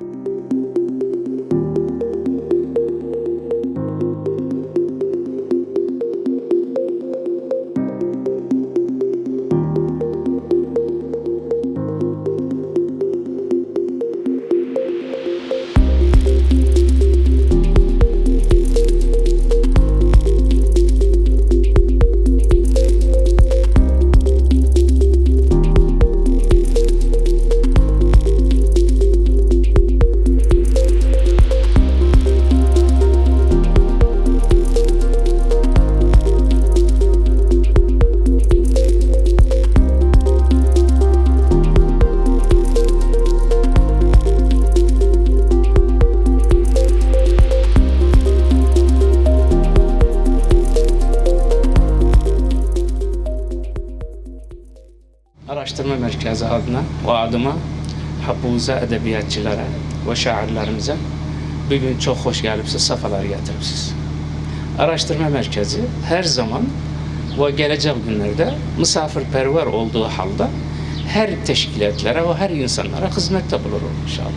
Araştırma adına o adıma Habuza edebiyatçılara ve şairlerimize bugün çok hoş gelipsiz, safalar getiripsiz. Araştırma Merkezi her zaman ve gelecek günlerde misafirperver olduğu halde her teşkilatlere ve her insanlara hizmette bulur inşallah.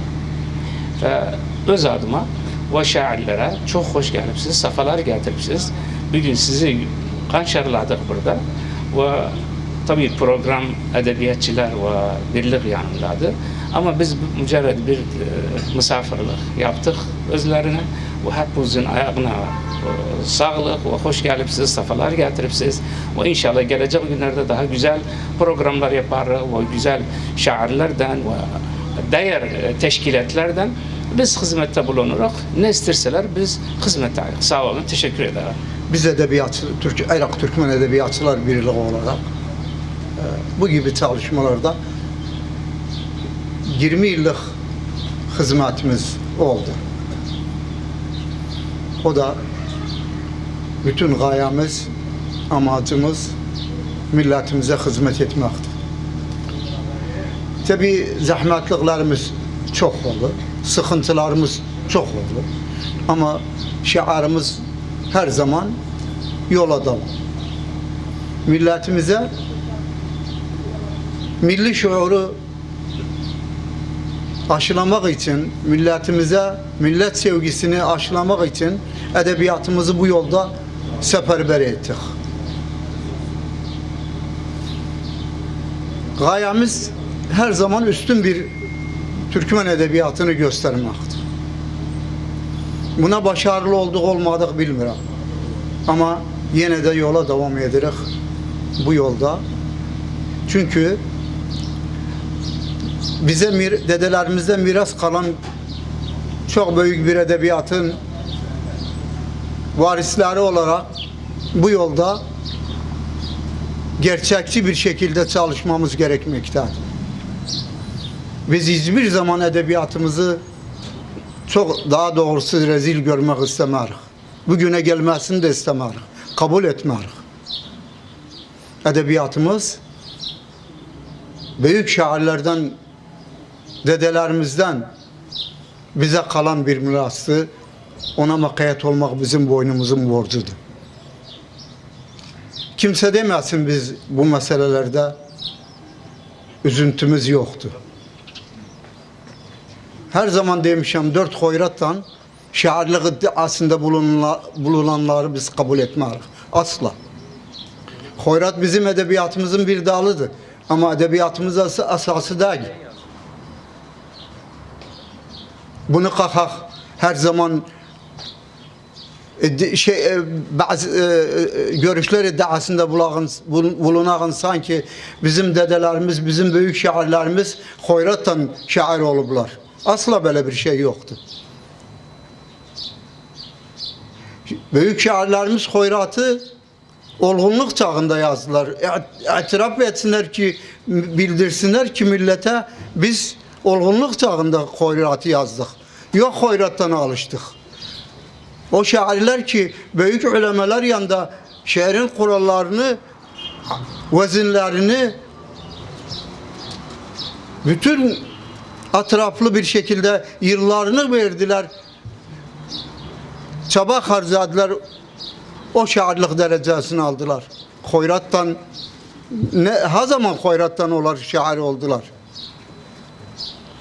Ve öz adıma ve şairlere çok hoş gelipsiz, safalar getiripsiz. Bugün sizi kanşarladık burada ve tabii program edebiyatçılar ve birlik yanındadır. Ama biz mücerred bir e, misafirlik yaptık özlerine ve hepimizin ayağına e, sağlık ve hoş gelipsiz, safalar getiripsiz ve inşallah gelecek günlerde daha güzel programlar yaparız ve güzel şairlerden ve değer e, teşkilatlardan biz hizmette bulunarak ne isterseler biz hizmette Sağ olun, teşekkür ederim. Biz edebiyatçı, Türk, Irak Türkmen Edebiyatçılar Birliği olarak bu gibi çalışmalarda 20 yıllık hizmetimiz oldu. O da bütün gayemiz, amacımız milletimize hizmet etmektir. Tabi zahmetliklerimiz çok oldu, sıkıntılarımız çok oldu. Ama şiarımız her zaman yola devam. Milletimize milli şuuru aşılamak için, milletimize millet sevgisini aşılamak için edebiyatımızı bu yolda seferber ettik. Gayemiz her zaman üstün bir Türkmen edebiyatını göstermektir. Buna başarılı olduk olmadık bilmiyorum. Ama yine de yola devam ederek bu yolda. Çünkü bize mir, dedelerimizden miras kalan çok büyük bir edebiyatın varisleri olarak bu yolda gerçekçi bir şekilde çalışmamız gerekmektedir. Biz hiçbir zaman edebiyatımızı çok daha doğrusu rezil görmek istemerik. Bugüne gelmesini de istemerik. Kabul etmerik. Edebiyatımız büyük şairlerden, dedelerimizden bize kalan bir mirastı. Ona makayet olmak bizim boynumuzun borcudur. Kimse demesin biz bu meselelerde üzüntümüz yoktu. Her zaman demişim dört hoyrattan şairlik iddiasında bulunanlar, bulunanları biz kabul etmeyiz. Asla. Hoyrat bizim edebiyatımızın bir dalıdır. Ama edebiyatımız as- asası değil. Bunu kakak her zaman iddi- şey e, bazı e, e, görüşler iddiasında bulağın, bul- bulunağın sanki bizim dedelerimiz, bizim büyük şairlerimiz hoyrattan şair olublar. Asla böyle bir şey yoktu. Büyük şairlerimiz hoyratı olgunluk çağında yazdılar. İtiraf etsinler ki, bildirsinler ki millete biz olgunluk çağında hoyratı yazdık. Yok hoyrattan alıştık. O şairler ki büyük ulemeler yanında şehrin kurallarını, vezinlerini bütün atraflı bir şekilde yıllarını verdiler. Çaba harcadılar. O şairlik derecesini aldılar. Hoyrattan ne ha zaman hoyrattan olar şair oldular.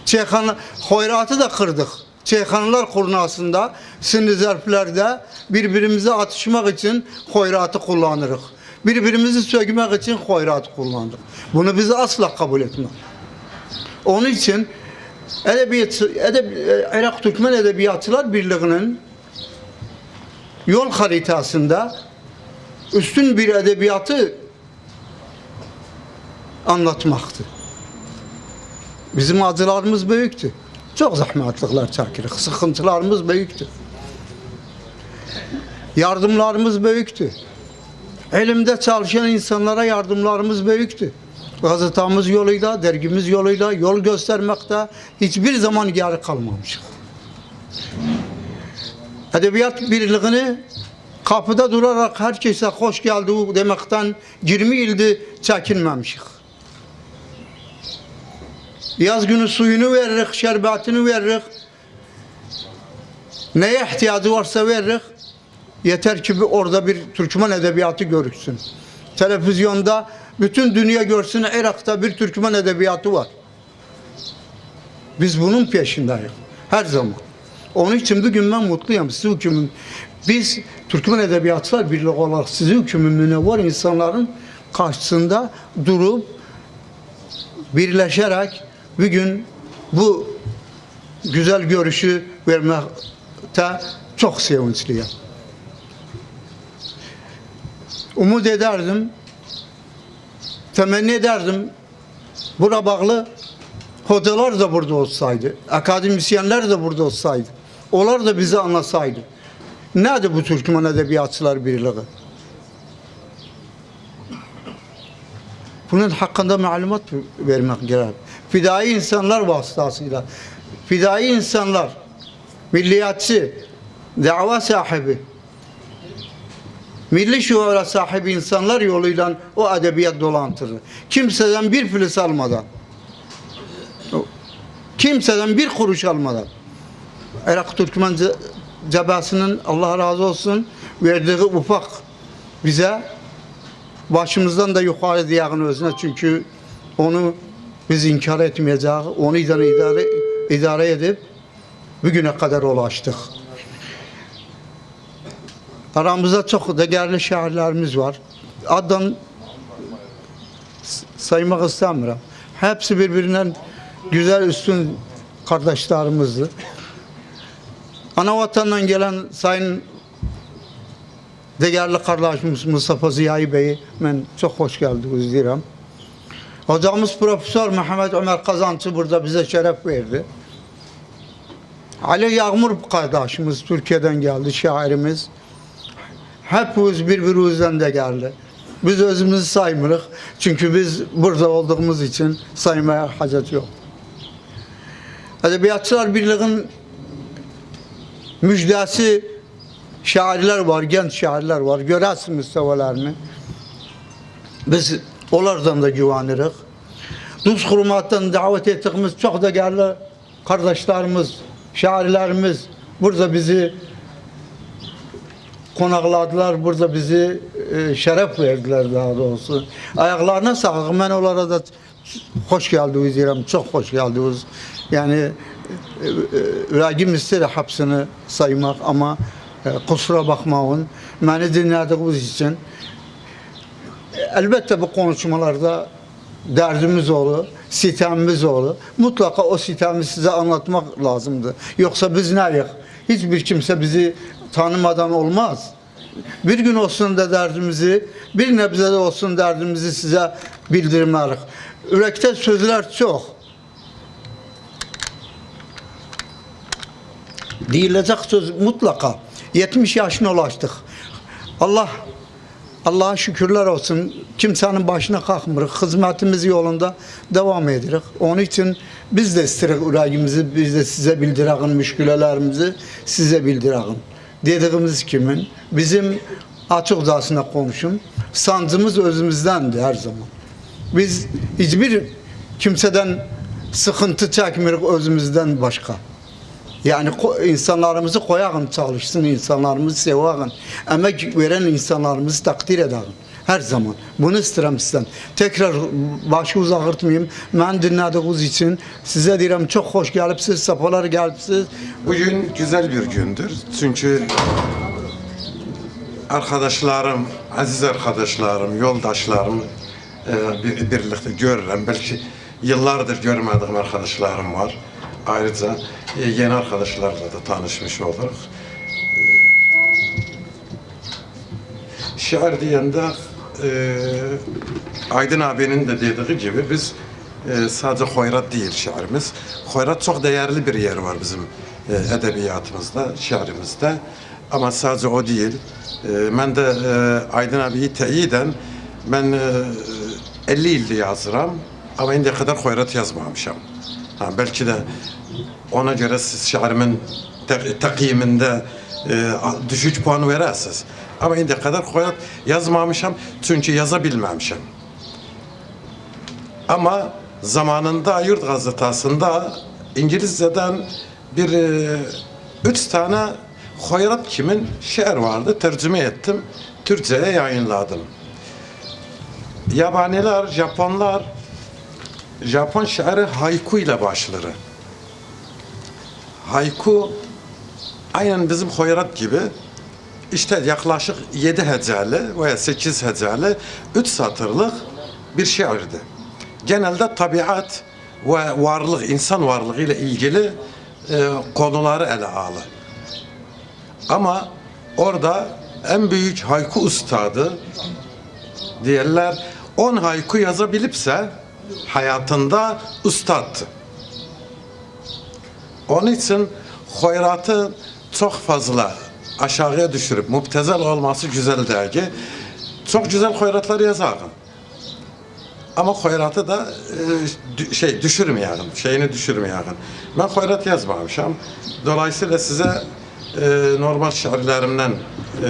Çeyxan hoyratı da kırdık. Çeyxanlar kurnasında, sinir zərflərdə birbirimize atışmak için hoyratı kullanırıq. Birbirimizi sökmek için hoyratı kullandık. Bunu biz asla kabul etmez. Onun için edebiyat, edeb, Irak Türkmen Edebiyatçılar Birliği'nin yol haritasında üstün bir edebiyatı anlatmaktı. Bizim acılarımız büyüktü. Çok zahmetlikler çekirik. Sıkıntılarımız büyüktü. Yardımlarımız büyüktü. Elimde çalışan insanlara yardımlarımız büyüktü. Gazetamız yoluyla, dergimiz yoluyla yol göstermekte hiçbir zaman geri kalmamışız. Edebiyat birliğini kapıda durarak herkese hoş geldi demekten 20 yıldır çekinmemişik. Yaz günü suyunu veririk, şerbetini veririk. Neye ihtiyacı varsa veririk. Yeter ki bir orada bir Türkmen edebiyatı görüksün. Televizyonda bütün dünya görsün Irak'ta bir Türkmen edebiyatı var. Biz bunun peşindeyiz. Her zaman. Onun için bugün ben mutluyum. Sizi hükümün. Biz Türkmen Edebiyatçılar Birliği olarak sizi hükümün var insanların karşısında durup birleşerek bugün bu güzel görüşü vermekte çok sevinçliyim. Umut ederdim, temenni ederdim. Buna bağlı hocalar da burada olsaydı, akademisyenler de burada olsaydı, onlar da bizi anlasaydı. Nedir bu Türkmen Edebiyatçılar Birliği? Bunun hakkında malumat vermek gerek. Fidai insanlar vasıtasıyla, fidai insanlar, milliyetçi, dava sahibi, milli şuara sahibi insanlar yoluyla o edebiyat dolandırır. Kimseden bir filiz almadan, kimseden bir kuruş almadan. Irak Türkmen ce- cebasının Allah razı olsun verdiği ufak bize başımızdan da yukarı diyağın özüne. Çünkü onu biz inkar etmeyeceğiz. Onu idare, idare, idare edip bugüne kadar ulaştık. Aramızda çok değerli şairlerimiz var. Addan saymak istemiyorum. Hepsi birbirinden güzel üstün kardeşlerimizdi. Ana vatandan gelen sayın değerli kardeşimiz Mustafa Ziyahi Bey'i ben çok hoş geldiniz diyorum. Hocamız Profesör Mehmet Ömer Kazançı burada bize şeref verdi. Ali Yağmur kardeşimiz Türkiye'den geldi, şairimiz. Hepimiz birbirimizden de geldi. Biz özümüzü saymırıq. Çünkü biz burada olduğumuz için saymaya hacet yok. Edebiyatçılar Birliği'nin müjdesi şairler var, genç şairler var. Görərsiniz müstəvələrini. Biz onlardan da güvenirik. Duz Kurumat'tan davet ettiğimiz çok da değerli kardeşlerimiz, şairlerimiz burada bizi konakladılar, burada bizi e, şeref verdiler daha doğrusu. Ayaklarına sağlık. Ben onlara da hoş geldiniz diyorum. Çok hoş geldiniz. Yani ürəyim istəyir hepsini saymaq, amma e, kusura bakmayın. Məni dinlədiyiniz için Elbette bu konuşmalarda derdimiz olur, sitemimiz olur. Mutlaka o sitemi size anlatmak lazımdı. Yoksa biz neyiz? Hiçbir kimse bizi tanımadan olmaz. Bir gün olsun da derdimizi, bir nebze de olsun derdimizi size bildirmeliyiz. Ürekte sözler çok. Deyilecek söz mutlaka. 70 yaşına ulaştık. Allah Allah'a şükürler olsun. Kimsenin başına kalkmırıq. Hizmetimiz yolunda devam edirik. Onun için biz de istirik ürəyimizi, biz de size bildirəğin müşkülələrimizi size bildirəğin. Dediğimiz kimin? Bizim açıkçasına konuşum. Sancımız özümüzdendir her zaman. Biz hiçbir kimseden sıkıntı çekmirik özümüzden başka. Yani insanlarımızı koyağın çalışsın, insanlarımızı sevağın, emek veren insanlarımızı takdir edağın. Her zaman. Bunu isterim sizden. Tekrar başı uzatmayayım. Ben dinlediğiniz için size diyorum çok hoş gelipsiz, safalar gelipsiz. Bugün güzel bir gündür. Çünkü arkadaşlarım, aziz arkadaşlarım, yoldaşlarım e, bir, birlikte görürüm. Belki yıllardır görmediğim arkadaşlarım var. Ayrıca e, yeni arkadaşlarla da tanışmış oluruz. E, Şiir diyende e, Aydın abinin de dediği gibi biz e, sadece hoyrat değil şiirimiz. Hoyrat çok değerli bir yer var bizim e, edebiyatımızda, şiirimizde. Ama sadece o değil. E, ben de e, Aydın abiyi teyiden ben e, 50 ilde yazıram ama indiye kadar hoyrat yazmamışım. Ha, belki de ona göre siz şiirimin te- takiyiminde e, düşük puan verirsiniz. Ama indiye kadar hoyrat yazmamışım çünkü yazabilmemişim. Ama zamanında Yurt Gazetesi'nde İngilizceden bir e, üç tane Hoyrat kimin şiir vardı. Tercüme ettim. Türkçe'ye yayınladım. Yabaniler, Japonlar Japon şiiri haiku ile başlar. Haiku aynen bizim Hoyrat gibi işte yaklaşık 7 heceli veya 8 heceli 3 satırlık bir şiirdi. Genelde tabiat ve varlık, insan varlığı ile ilgili e, konuları ele alır. Ama orada en büyük hayku ustadı diyorlar 10 hayku yazabilipse hayatında ustattı. Onun için hoyratı çok fazla aşağıya düşürüp müptezel olması güzel değil. Çok güzel hoyratlar yazarım. Ama hoyratı da e, şey düşürmeyelim, şeyini düşürmeyelim. Ben hoyrat yazmamışım. Dolayısıyla size e, normal şiirlerimden e,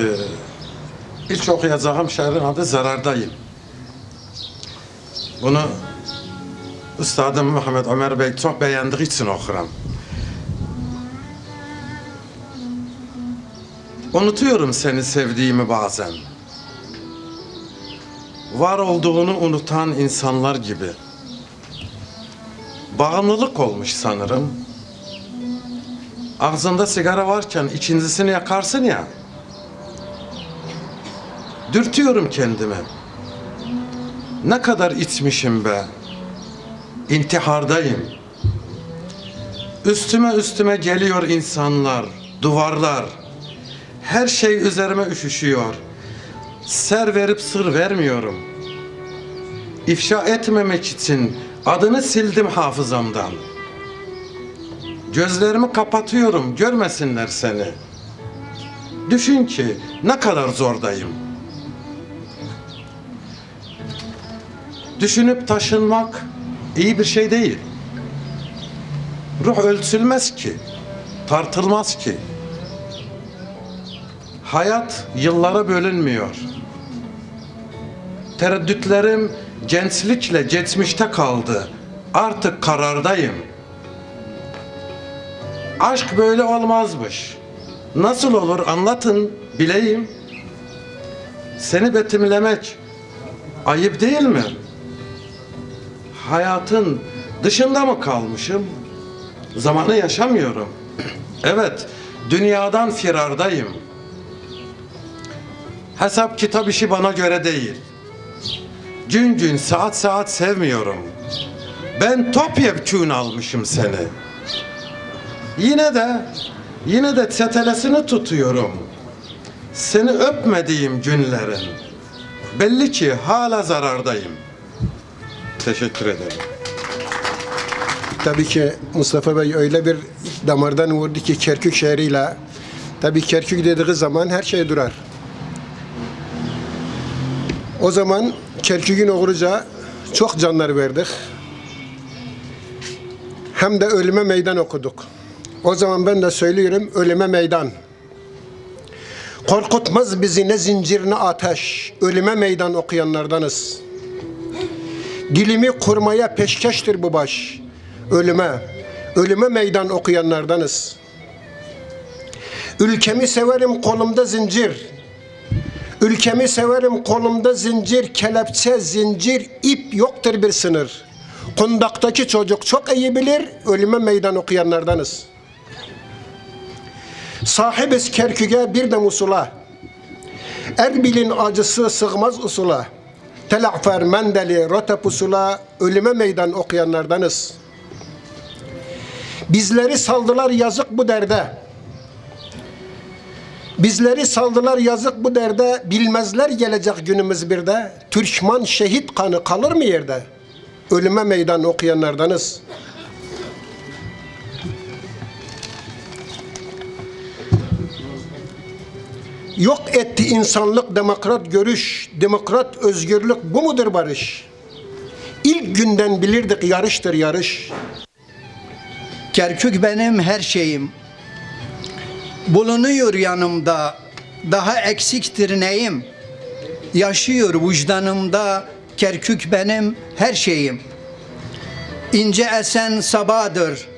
ilk okuyacağım şiirin adı Zarardayım. Bunu Üstadım Muhammed Ömer Bey çok beğendiği için okuram. Unutuyorum seni sevdiğimi bazen. Var olduğunu unutan insanlar gibi. Bağımlılık olmuş sanırım. Ağzında sigara varken ikincisini yakarsın ya. Dürtüyorum kendimi. Ne kadar içmişim be. İntihardayım. Üstüme üstüme geliyor insanlar, duvarlar. Her şey üzerime üşüşüyor. Ser verip sır vermiyorum. İfşa etmemek için adını sildim hafızamdan. Gözlerimi kapatıyorum, görmesinler seni. Düşün ki ne kadar zordayım. Düşünüp taşınmak iyi bir şey değil. Ruh ölçülmez ki, tartılmaz ki. Hayat yıllara bölünmüyor. Tereddütlerim gençlikle geçmişte kaldı. Artık karardayım. Aşk böyle olmazmış. Nasıl olur anlatın bileyim. Seni betimlemek ayıp değil mi? Hayatın dışında mı kalmışım? Zamanı yaşamıyorum. Evet, dünyadan firardayım. Hesap kitap işi bana göre değil. Gün gün saat saat sevmiyorum. Ben topyekun almışım seni. Yine de yine de çetelesini tutuyorum. Seni öpmediğim günlerin. Belli ki hala zarardayım. Teşekkür ederim. Tabii ki Mustafa Bey öyle bir damardan vurdu ki Kerkük şehriyle. Tabii Kerkük dediği zaman her şey durar. O zaman Kerkük'ün uğruca çok canlar verdik. Hem de ölüme meydan okuduk. O zaman ben de söylüyorum ölüme meydan. Korkutmaz bizi ne zincir ne ateş. Ölüme meydan okuyanlardanız. Dilimi kurmaya peşkeştir bu baş. Ölüme, ölüme meydan okuyanlardanız. Ülkemi severim kolumda zincir. Ülkemi severim kolumda zincir, kelepçe, zincir, ip yoktur bir sınır. Kundaktaki çocuk çok iyi bilir, ölüme meydan okuyanlardanız. Sahibiz Kerkük'e bir de musula. Erbil'in acısı sığmaz usula. Telaffer, Mendeli, Rota pusula, ölüme meydan okuyanlardanız. Bizleri saldılar yazık bu derde. Bizleri saldılar yazık bu derde. Bilmezler gelecek günümüz bir de. Türkman şehit kanı kalır mı yerde? Ölüme meydan okuyanlardanız. Yok etti insanlık demokrat görüş, demokrat özgürlük bu mudur barış? İlk günden bilirdik yarıştır yarış. Kerkük benim her şeyim. Bulunuyor yanımda, daha eksiktir neyim? Yaşıyor vicdanımda, Kerkük benim her şeyim. İnce esen sabadır,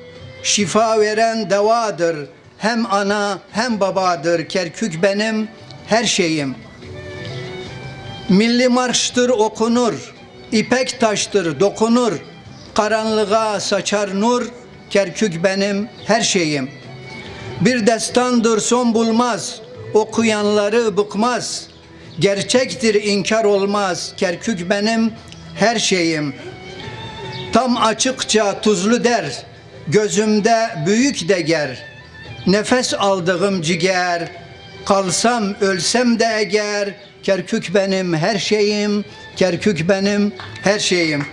şifa veren devadır. Hem ana hem babadır, Kerkük benim her şeyim. Milli marştır okunur, ipek taştır dokunur, karanlığa saçar nur, Kerkük benim her şeyim. Bir destandır son bulmaz, okuyanları bıkmaz. Gerçektir inkar olmaz, Kerkük benim her şeyim. Tam açıkça tuzlu der, gözümde büyük deger. Nefes aldığım ciger, kalsam ölsem de eğer, Kerkük benim her şeyim, Kerkük benim her şeyim.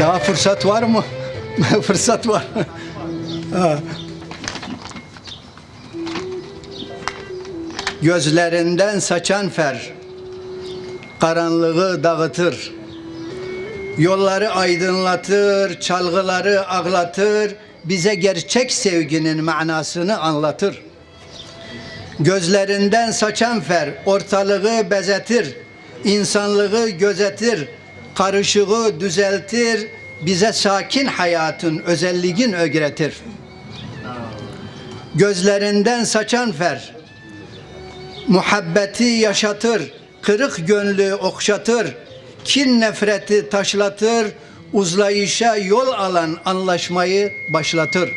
Daha fırsat var mı? fırsat var. Gözlerinden saçan fer, karanlığı dağıtır. Yolları aydınlatır, çalgıları ağlatır, bize gerçek sevginin manasını anlatır. Gözlerinden saçan fer ortalığı bezetir, insanlığı gözetir, karışığı düzeltir, bize sakin hayatın özelliğin öğretir. Gözlerinden saçan fer muhabbeti yaşatır, kırık gönlü okşatır, kin nefreti taşlatır, uzlayışa yol alan anlaşmayı başlatır.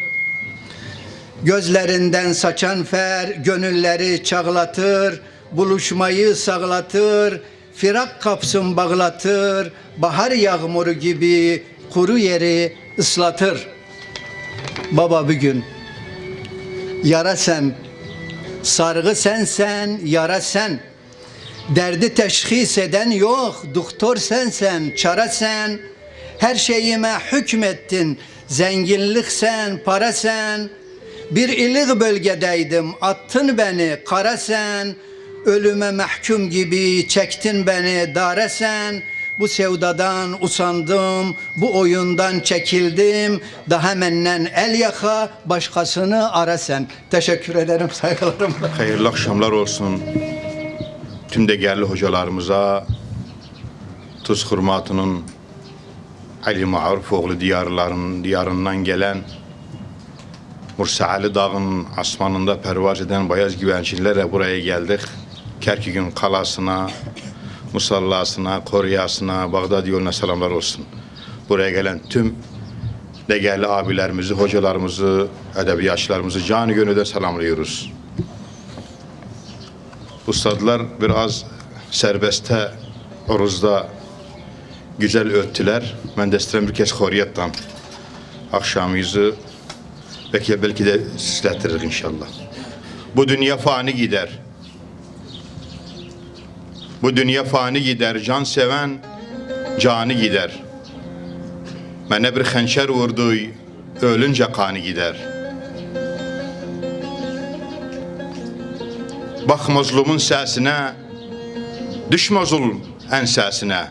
Gözlerinden saçan fer gönülleri çağlatır, buluşmayı sağlatır, firak kapsın bağlatır, bahar yağmuru gibi kuru yeri ıslatır. Baba bir gün yara sen, sargı sensen, yara sen. Derdi teşhis eden yok, doktor sensen, çara sen. Her şeyime hükmettin, zenginlik sen, para sen. Bir ilik bölgedeydim, attın beni, kara sen. Ölüme mahkum gibi çektin beni, dare sen. Bu sevdadan usandım, bu oyundan çekildim. Daha menden el yaka, başkasını ara sen. Teşekkür ederim, saygılarım. Hayırlı akşamlar olsun. Tüm değerli hocalarımıza, Tuz Hurmatı'nın Ali Ma'rufoğlu diyarların diyarından gelen Mursa Ali Dağı'nın asmanında pervaz eden beyaz güvençlilerle buraya geldik. Kerkük'ün kalasına, musallasına, koruyasına, Bağdat yoluna selamlar olsun. Buraya gelen tüm değerli abilerimizi, hocalarımızı, edebiyatçılarımızı canı gönülden selamlıyoruz. Ustadlar biraz serbestte, oruzda güzel öttüler. Ben de istedim bir kez horiyattan akşamımızı belki, belki de sizletirir inşallah. Bu dünya fani gider. Bu dünya fani gider. Can seven canı gider. Mene bir hançer vurdu, ölünce kanı gider. Bak mazlumun sesine, düşme zulm ensesine.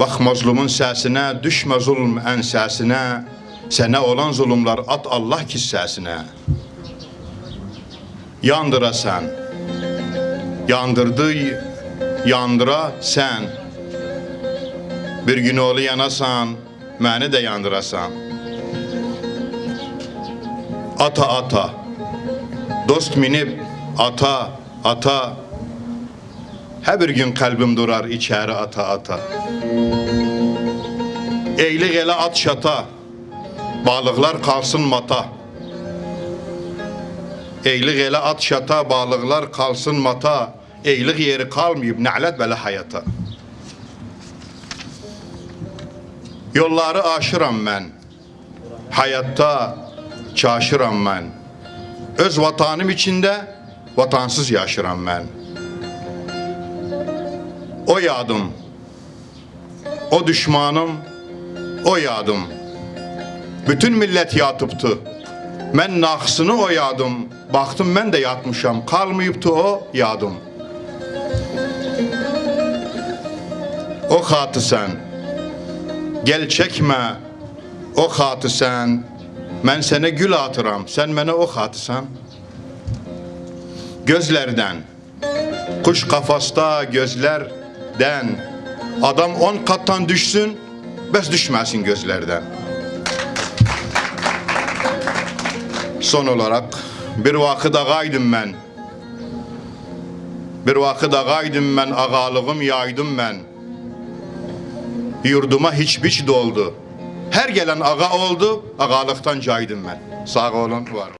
Bak mazlumun sesine, düşme zulm ensesine. Sene olan zulümler at Allah kissesine. Yandıra sen, yandırdı, yandıra sen. Bir gün oğlu yanasan, məni də yandırasan. Ata ata, Dost minib ata ata. Her bir gün kalbim durar içeri ata ata. Eylik ele at şata Balıklar kalsın mata. Eylik ele at şata Balıklar kalsın mata Eylik yeri kalmayıp na'let belə hayata. Yolları aşıram ben. Hayatta çaşıram ben. Öz vatanım içinde Vatansız yaşıram ben. O yadım O düşmanım O yadım. Bütün millet yatıbdı Mən naxsını o yadım. Baxdım mən də yatmışam. Qalmayıbdı o yadım O sən. Gel çəkmə. O xatı sən. Mən sənə gül atıram. Sən mənə o xatısan Gözlərdən. Kuş qafasda gözlərdən. Adam on qatdan düşsün Bəs düşməsin gözlərdən. Son olarak bir vakit ağaydım ben. Bir vakit ağaydım ben, ağalığım yaydım ben. Yurduma hiç biç doldu. Her gelen ağa oldu, ağalıktan caydım ben. Sağ olun, var.